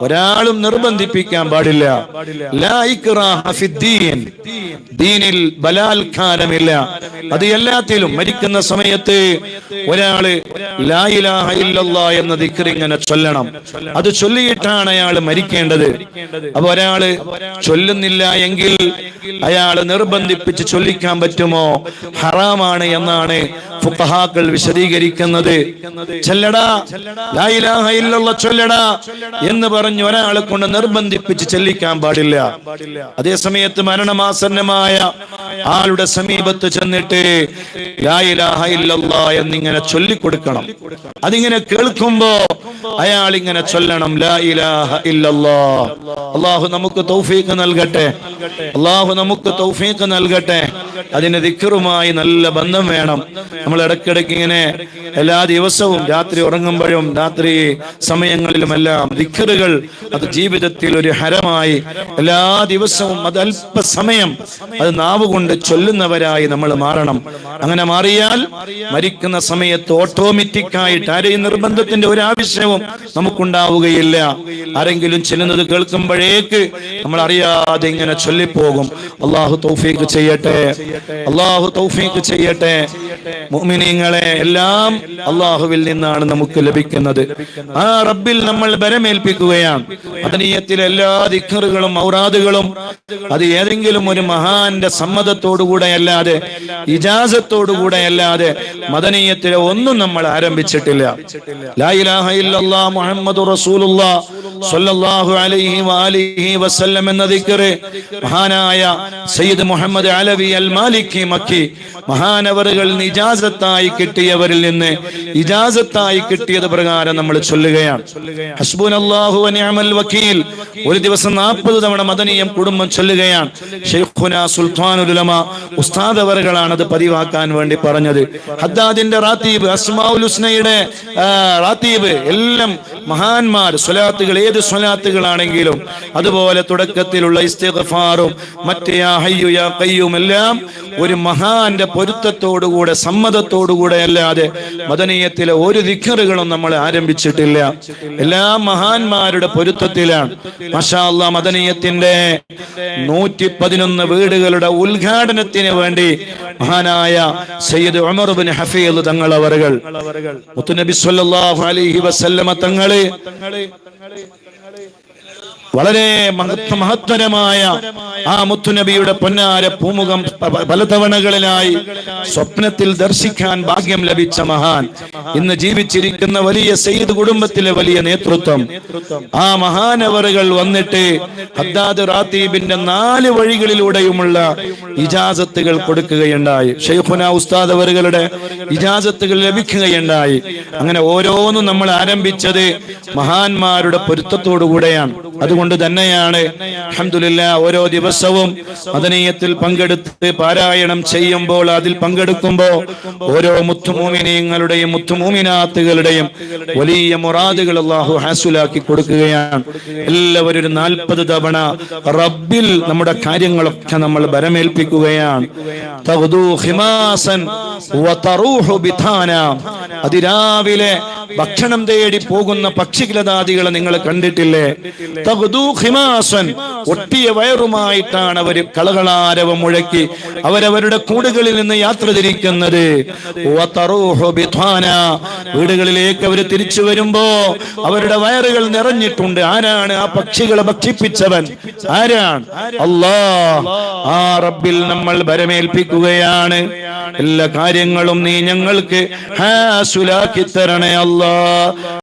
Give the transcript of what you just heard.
ഒരാളും നിർബന്ധിപ്പിക്കാൻ പാടില്ല. ദീനിൽ ബലാത്കാരമില്ല അത് എല്ലാത്തിലും മരിക്കുന്ന സമയത്ത് ഒരാൾ ലാ ഇലാഹ ഇല്ലല്ലാ എന്ന ഇങ്ങനെ ചൊല്ലണം. അത് ചൊല്ലിയിട്ടാണ് അയാൾ മരിക്കേണ്ടത്. അപ്പൊ ഒരാൾ ചൊല്ലുന്നില്ല എങ്കിൽ അയാൾ നിർബന്ധിപ്പിച്ച് ചൊല്ലിക്കാൻ പറ്റുമോ? ഹറാമാണ് എന്നാണ് ഫുഖഹാക്കൾ വിശദീകരിക്കുന്നത്. ചെല്ലടാ എന്ന് പറഞ്ഞ് ഒരാളെ കൊണ്ട് നിർബന്ധിപ്പിച്ച് ചെല്ലിക്കാൻ പാടില്ല. അതേ സമയത്ത് മരണമാസന്നമായ ആളുടെ സമീപത്ത് ചെന്നിട്ട് ഇല്ലല്ലാ എന്നിങ്ങനെ ചൊല്ലിക്കൊടുക്കണം. അതിങ്ങനെ കേൾക്കുമ്പോ അയാൾ ഇങ്ങനെ ചൊല്ലണം. ലാ ഇലാഹ അള്ളാഹു നമുക്ക് തൗഫീഖ് നൽകട്ടെ. അള്ളാഹു നമുക്ക് തൗഫീഖ് നൽകട്ടെ. അതിന് ദിക്കറുമായി നല്ല ബന്ധം വേണം. നമ്മൾ ഇടയ്ക്കിടയ്ക്ക് ഇങ്ങനെ എല്ലാ ദിവസവും രാത്രി ഉറങ്ങുമ്പോഴും രാത്രി സമയങ്ങളിലുമെല്ലാം ദിക്കറുകൾ അത് ജീവിതത്തിൽ ഒരു ഹരമായി എല്ലാ ദിവസവും അത് അല്പസമയം അത് നാവ് കൊണ്ട് ചൊല്ലുന്നവരായി നമ്മൾ മാറണം. അങ്ങനെ മാറിയാൽ മരിക്കുന്ന സമയത്ത് ഓട്ടോമാറ്റിക് ആയിട്ട് ആരെയും നിർബന്ധത്തിന്റെ ഒരു ആവശ്യവും നമുക്കുണ്ടാവുകയില്ല. ആരെങ്കിലും ചെല്ലുന്നത് കേൾക്കുമ്പോഴേക്ക് നമ്മൾ അറിയാതെ ഇങ്ങനെ ചൊല്ലിപ്പോകും. അള്ളാഹു തൗഫീഖ് ചെയ്യട്ടെ. അള്ളാഹു തൗഫീഖ് ചെയ്യട്ടെ. മുഅ്മിനീങ്ങളെ എല്ലാം അള്ളാഹുവിൽ നിന്നാണ് നമുക്ക് ലഭിക്കുന്നത്. ആ റബ്ബിൽ നമ്മൾ ബരമേൽപ്പിക്കുകയാണ് അതിനീയത്തിലെ എല്ലാ ദിഖറുകളും ഔറാദുകളും അത് ഏതെങ്കിലും ഒരു മഹാന്റെ സമ്മതത്തോടുകൂടെ അല്ലാതെ ഇജാസത്തോടുകൂടെ അല്ലാതെ മദനീയത്തിലെ ഒന്നും നമ്മൾ ആരംഭിച്ചിട്ടില്ല. ലാ ഇലാഹ ഇല്ലല്ലാ മുഹമ്മദ് റസൂലുള്ളാ. സ്വല്ലല്ലാഹു അലൈഹി വസല്ലം എന്ന ദിക്റ് മഹാനായ സയ്യിദ് മുഹമ്മദ് അലവി അൽ മാലിക്കി മക്കി മഹാനവറുകൾ ഇജാസത്തായി കിട്ടിയവരിൽ നിന്ന് ഇജാസത്തായി കിട്ടിയത് പ്രകാരം നമ്മൾ ചൊല്ലുകയാണ്. ഹസ്ബുനല്ലാഹു വനിഅമൽ വക്കീൽ. ഒരു ദിവസം നാൽപ്പത് തവണ മദനീയം കുടുംബം ചൊല്ലുകയാണ്. ഷെയ്ഖുന സുൽത്താനുൽ ഉലമ ഉസ്താദ് അവറുകളാണ് അത് പതിവാക്കാൻ വേണ്ടി പറഞ്ഞത്. ഹദ്ദാദിന്റെ റാത്തീബ് അസ്മാഉൽ ഹുസ്നയുടെ റാത്തീബ് എല്ലാം മഹാന്മാർ സ്വലാത്തുകൾ ഏത് സ്വലാത്തുകളാണെങ്കിലും അതുപോലെ തുടക്കത്തിലുള്ള ഇസ്തിഗ്ഫാറും മറ്റേ യാ ഹയ്യു യാ ഖയ്യൂം എല്ലാം ഒരു മഹാന്റെ പൊരുത്തത്തോടുകൂടെ സമ്മതത്തോടുകൂടെ അല്ലാതെ മദനീയത്തിലെ ഒരു ദിക്കറുകളും നമ്മൾ ആരംഭിച്ചിട്ടില്ല. എല്ലാ മഹാന്മാരുടെ പൊരുത്തത്തിലാണ്. മഷാല്ല മദനീയത്തിന്റെ നൂറ്റി പതിനൊന്ന് വീടുകളുടെ ഉദ്ഘാടനത്തിന് വേണ്ടി മഹാനായ സയ്യിദ് ഉമർ ബിൻ ഹഫീദ് തങ്ങൾ അവറുകൾ മുത്തുനബി സല്ലല്ലാഹു അലൈഹി വസല്ലമ തങ്ങൾ വളരെ മഹത്വ മഹത്തരമായ ആ മുത്തുനബിയുടെ പൊന്നാര പൂമുഖം പലതവണകളിലായി സ്വപ്നത്തിൽ ദർശിക്കാൻ ഭാഗ്യം ലഭിച്ച മഹാൻ. ഇന്ന് ജീവിച്ചിരിക്കുന്ന വലിയ സെയ്ദ് കുടുംബത്തിലെ വലിയ നേതൃത്വം. ആ മഹാനവറുകൾ വന്നിട്ട് ഹദ്ദാദ് റാത്തീബിന്റെ നാല് വഴികളിലൂടെയുമുള്ള ഇജാസത്തുകൾ കൊടുക്കുകയുണ്ടായി. ഷെയ്ഖുന ഉസ്താദ് അവറുകളുടെ ഇജാസത്തുകൾ ലഭിക്കുകയുണ്ടായി. അങ്ങനെ ഓരോന്നും നമ്മൾ ആരംഭിച്ചത് മഹാന്മാരുടെ പൊരുത്തത്തോടു കൂടെയാണ് അതുകൊണ്ട് തന്നെയാണ് അഹമ്മദില്ല ഓരോ ദിവസവും മദനീയത്തിൽ പങ്കെടുത്ത് പാരായണം ചെയ്യുമ്പോൾ അതിൽ പങ്കെടുക്കുമ്പോൾ ഓരോ മുത്തുമൂമിനീങ്ങളുടെയും മുത്തുമൂമിനാത്തുകളുടെയും വലിയ മുറാദുകൾ അള്ളാഹു ഹാസുലാക്കി കൊടുക്കുകയാണ്. എല്ലാവരും ഒരു നാൽപ്പത് തവണ റബ്ബിൽ നമ്മുടെ കാര്യങ്ങളൊക്കെ നമ്മൾ ബരമേൽപ്പിക്കുകയാണ് അതിരാവിലെ ഭക്ഷണം തേടി പോകുന്ന പക്ഷിലതാദികളെ നിങ്ങൾ കണ്ടിട്ടില്ലേ? ഹിമാസൻ. ഒട്ടിയ വയറുമായിട്ടാണ് അവർ കളകളാരവം മുഴക്കി അവരവരുടെ കൂടുകളിൽ നിന്ന് യാത്ര തിരിക്കുന്നത്. വീടുകളിലേക്ക് അവർ തിരിച്ചു വരുമ്പോ അവരുടെ വയറുകൾ നിറഞ്ഞിട്ടുണ്ട്. ആരാണ് ആ പക്ഷികളെ ഭക്ഷിപ്പിച്ചവൻ? ആരാണ്? അല്ലാ ആ റബ്ബിൽ നമ്മൾ ബരമേൽപ്പിക്കുകയാണ് എല്ലാ കാര്യങ്ങളും നീ ഞങ്ങൾക്ക് ഹാസുലാക്കി തരണേ അല്ലാ.